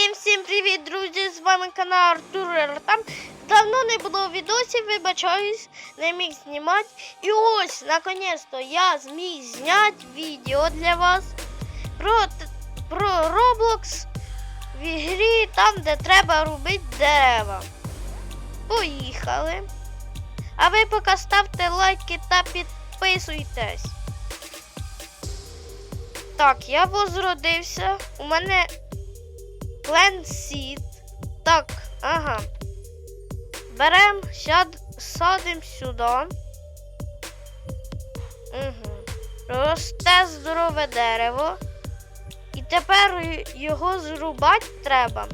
Всім всім привіт, друзі! З вами канал Артур Там давно не було відосів, вибачаюсь, не міг знімати. І ось, наконець-то, я зміг зняти відео для вас про, про Roblox в ігрі, там, де треба робити дерева. Поїхали. А ви поки ставте лайки та підписуйтесь. Так, я возродився. У мене Seed. Так, ага. Берем, сяд, сюди. Угу. Росте здорове дерево. І тепер його зрубати треба.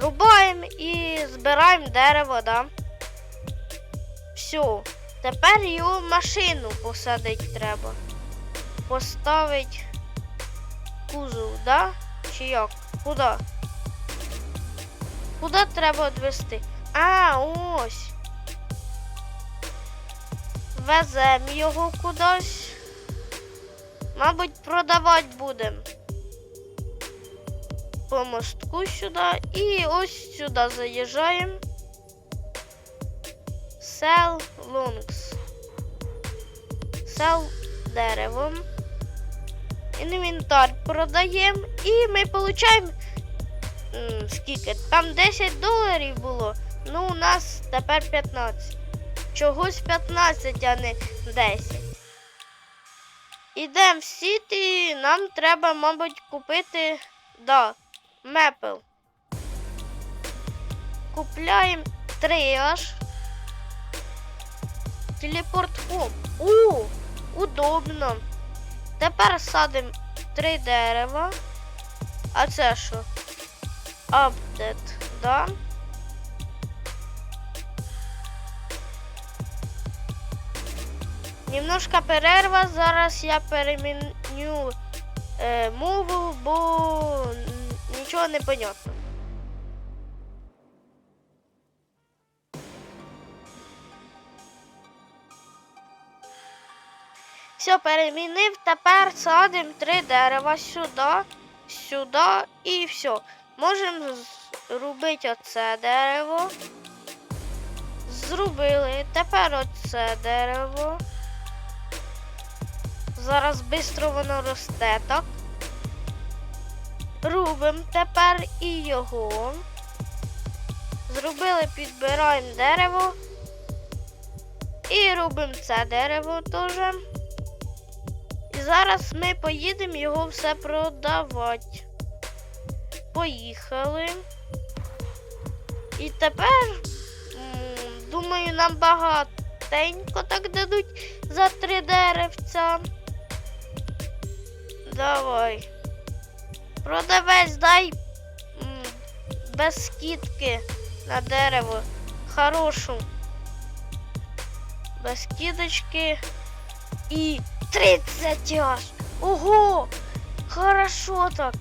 Рубаємо і збираємо дерево, да? Все. Тепер його в машину посадити треба. Поставить кузов, да? Чи як? Куди? Куди треба відвести? А, ось. Везем його кудись. Мабуть, продавати будемо. По мостку сюди. І ось сюди заїжджаємо. Sell Lungs. Sell деревом. Інвентар продаємо і ми отримуємо скільки? Там 10 доларів було. Ну, у нас тепер 15. Чогось 15, а не 10. Ідемо в сіті, нам треба, мабуть, купити. Да, мепл. Купляємо 3 аж. Телепорт хом. У, удобно. Тепер садимо три дерева. А це що? Апдет, да? Немножко перерва. Зараз я переміню е, мову, бо нічого не понятно. Все, перемінив. Тепер садимо три дерева сюди, сюди і все. Можемо зробити оце дерево. Зробили. Тепер оце дерево. Зараз швидко воно росте, так? Рубимо тепер і його. Зробили, підбираємо дерево. І робимо це дерево теж. Зараз ми поїдемо його все продавати. Поїхали. І тепер, думаю, нам багатенько так дадуть за три деревця. Давай. Продавець дай без скидки на дерево. Хорошу. Без скидочки. І 30 аж. Ого! Хорошо так.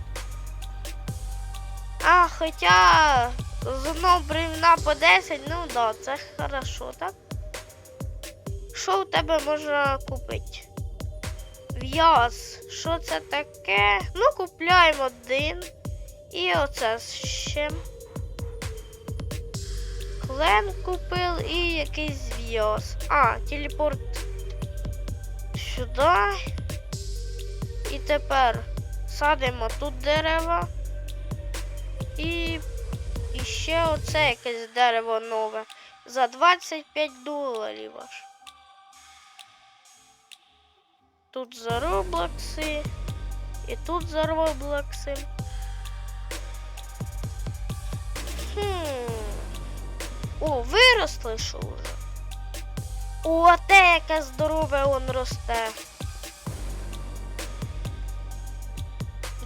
А, хоча з одного бревна по 10, ну да, це хорошо, так? Що у тебе можна купити? В'яз. Що це таке? Ну, купляємо один. І оце ще. Клен купив і якийсь в'яз. А, телепорт сюди. І тепер садимо тут дерева. І, і ще оце якесь дерево нове. За 25 доларів аж. Тут за роблокси. І тут за роблокси. Хм. О, виросли що вже. О, те яке здорове он росте.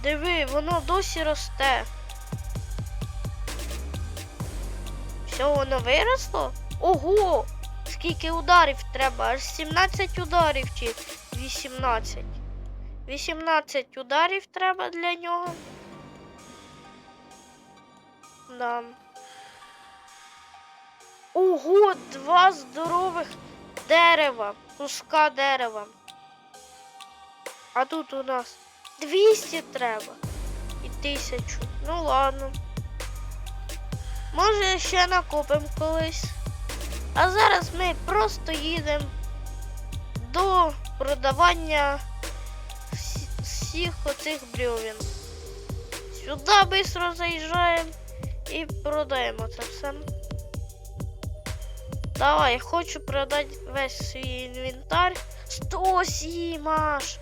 Диви, воно досі росте. Все, воно виросло? Ого! Скільки ударів треба? Аж 17 ударів чи 18. 18 ударів треба для нього. Да. Ого, два здорових дерева, куска дерева. А тут у нас 200 треба. І тисячу. Ну ладно. Може ще накопимо колись. А зараз ми просто їдемо до продавання всіх оцих бревен. Сюди швидко заїжджаємо і продаємо це все. Давай, хочу продати весь свій інвентар. 107 аж.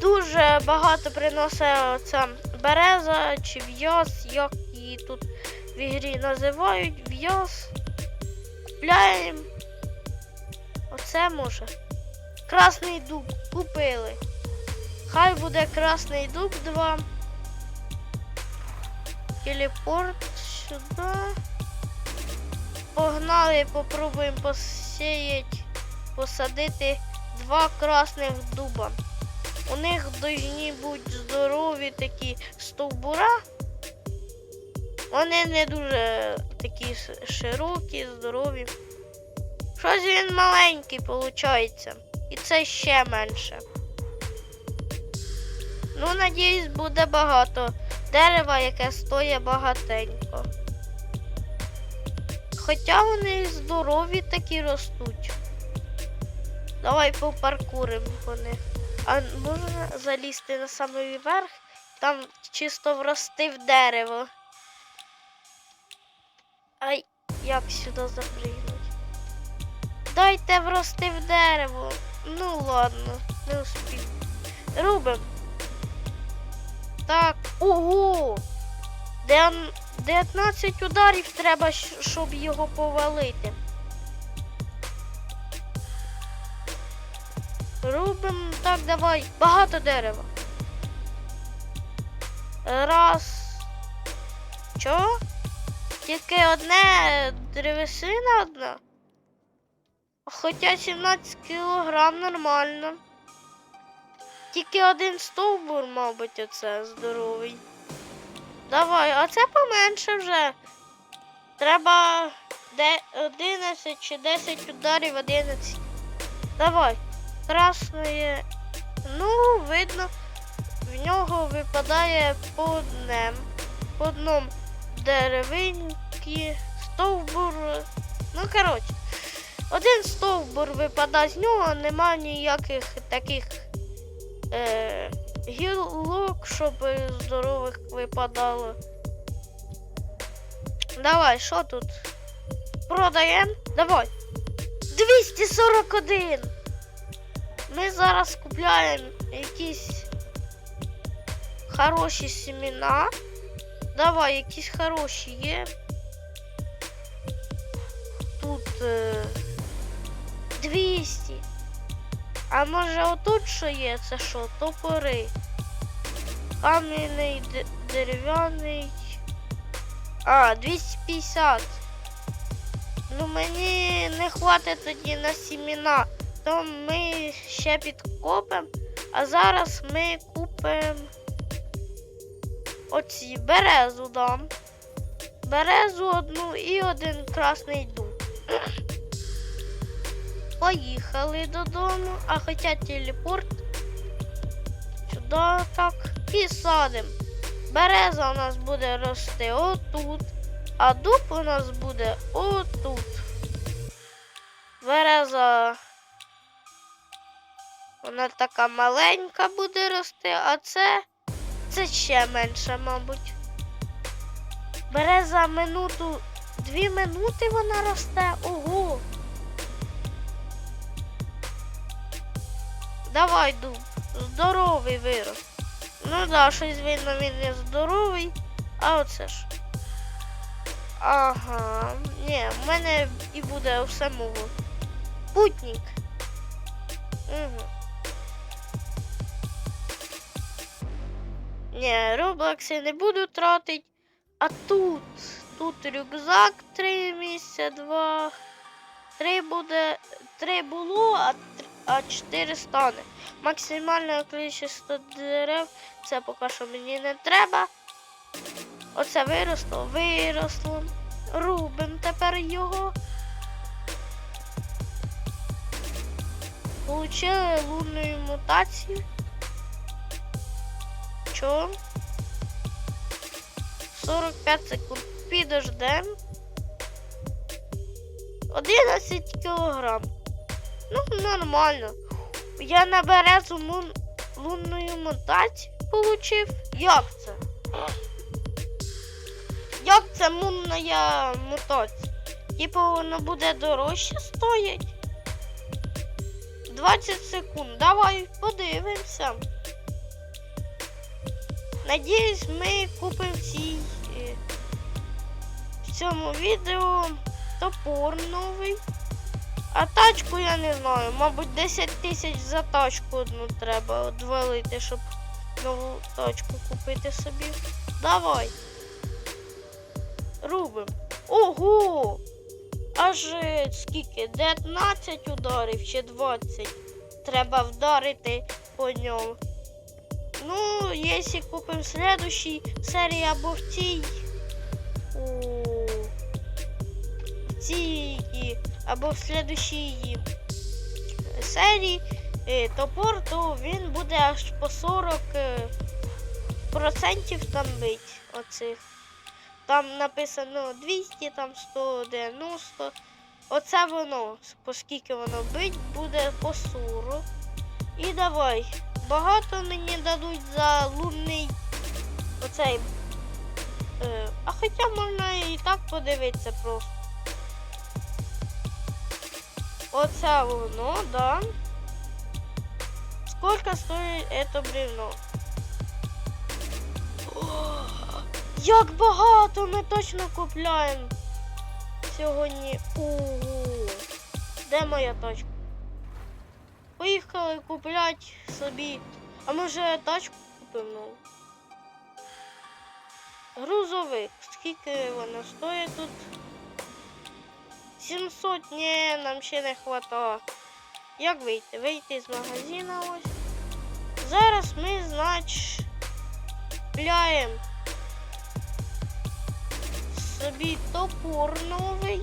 Дуже багато приносить ця береза чи в'яз, як її тут в ігрі називають. В'яз. Купляємо. Оце може. Красний дуб купили. Хай буде красний дуб 2. Телепорт сюди. Погнали, попробуємо посіяти, посадити два красних дуба. У них повинні бути здорові такі стовбура. Вони не дуже такі широкі, здорові. Щось він маленький, виходить. І це ще менше. Ну, надіюсь, буде багато дерева, яке стоїть багатенько. Хоча вони здорові такі ростуть. Давай попаркуримо по них. А можна залізти на самий верх, там чисто врости в дерево. Ай, як сюди запригнуть? Дайте врости в дерево. Ну ладно, не успів. Рубим. Так, ого! Ден- 19 ударів треба, щоб його повалити. Рубим, так, давай. Багато дерева. Раз. Чо? Тільки одне древесина одна. Хоча 17 кілограм нормально. Тільки один стовбур, мабуть, оце здоровий. Давай, а це поменше вже. Треба 11 чи 10 ударів 11. Давай. Красне. Ну, видно, в нього випадає по однем. По одному деревинки, стовбур. Ну, коротше. Один стовбур випадає з нього, нема ніяких таких е, гілок, щоб здорових випадало. Давай, що тут? Продаємо? Давай. 241. Ми зараз купляємо якісь хороші семена. Давай, якісь хороші є. Тут е, 200. А може отут що є? Це що? Топори. Кам'яний, дерев'яний. А, 250. Ну мені не хватить тоді на сімена. То ми ще підкопимо. А зараз ми купимо оці березу дам. Березу одну і один красний дуб. Поїхали додому, а хоча телепорт сюди так і садимо. Береза у нас буде рости отут, а дуб у нас буде отут. Береза вона така маленька буде рости, а це, це ще менше, мабуть. Береза минуту, дві минути вона росте. Ого. Давай, дуб, здоровий вирос. Ну да, щось видно, він не здоровий. А оце ж. Ага. Ні, в мене і буде у самого. Путник. Угу. Ні, роблокси не буду тратити. А тут, тут рюкзак три місяця, два. Три буде. Три було, а, тр- а чотири стане. Максимальне кількість дерев. Це поки що мені не треба. Оце виросло, виросло. Рубим тепер його. Получили лунну мутацію. Чо? 45 секунд. Підождем. 11 кілограм. Ну, нормально. Я на березу мун... лунної мутації получив. Як це? Як це мунна мутація? Типу воно буде дорожче стоять? 20 секунд. Давай подивимося. Надіюсь, ми купимо ці е, в цьому відео топор новий. А тачку я не знаю. Мабуть, 10 тисяч за тачку одну треба одвалити, щоб нову тачку купити собі. Давай. Рубим. Ого! Аж скільки? 19 ударів чи 20. Треба вдарити по ньому. Ну, якщо купимо в следующій серії або в цій. Або в следующій серії е, топор, то він буде аж по 40 е, процентів там бить оцих. Там написано 200, там 190. Оце воно, оскільки воно бить, буде по 40. І давай. Багато мені дадуть за лунний оцей. Е, а хоча можна і так подивитися просто. Оце воно, да. Сколько стоит это бревно? О, як багато ми точно купляємо сьогодні. Ого. Де моя точка? Поїхали купляти собі. А може тачку купимо? нову? Грузовик. Скільки воно стоїть тут? 700, ні, нам ще не хватає. Як вийти? Вийти з магазину ось. Зараз ми, значить, купляємо собі топор новий,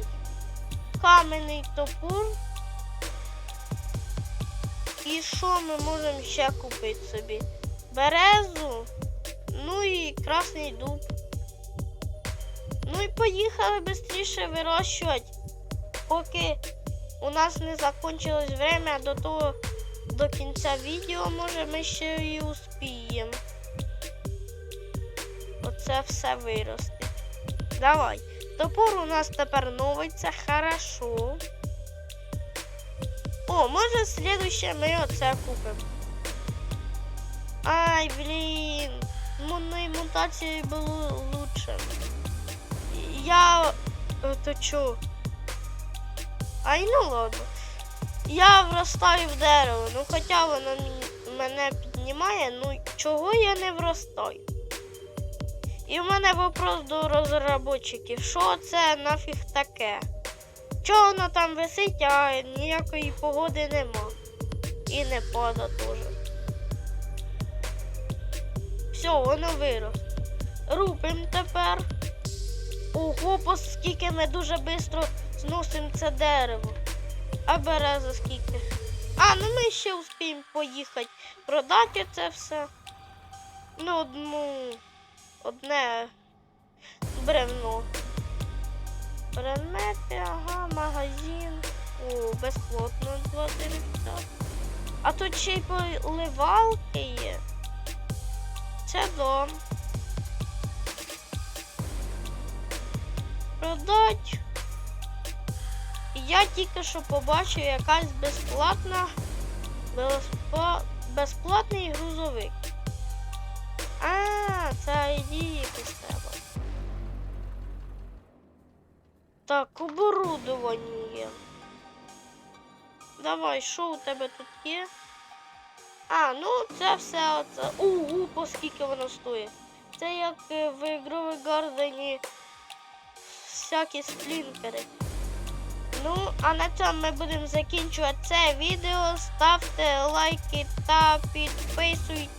кам'яний топор. І що ми можемо ще купити собі? Березу, ну і красний дуб. Ну і поїхали швидше вирощувати, поки у нас не закончилось время до того, до кінця відео, може ми ще і успіємо. Оце все виросте. Давай. Топор у нас тепер новий, це хорошо. О, може слідуще ми оце купимо. Ай, блін. Мунної мутації було лучше. Я то чу. Ай, ну ладно. Я вростаю в дерево, ну хоча воно мене піднімає, ну чого я не вростаю? І в мене вопрос до розробників. Що це нафіг таке? Чого воно там висить, а ніякої погоди нема. І не пада теж. Все, воно вирос. Рубим тепер. Ого, по скільки ми дуже швидко зносимо це дерево. А береза скільки? А, ну ми ще успіємо поїхати. Продати це все. Ну, одну. Одне бревно. Предмети, ага, магазин. О, безплатно два деревця. А тут ще й поливалки є. Це дом. Продать. Я тільки що побачив якась безплатна безпла- безплатний грузовик. А, це ідея якась треба. Так, оборудовання є. Давай, що у тебе тут є? А, ну це все оце. Угу, по скільки воно стоїть. Це як е, в ігровій гардені всякі сплінкери. Ну, а на цьому ми будемо закінчувати це відео. Ставте лайки та підписуйтесь.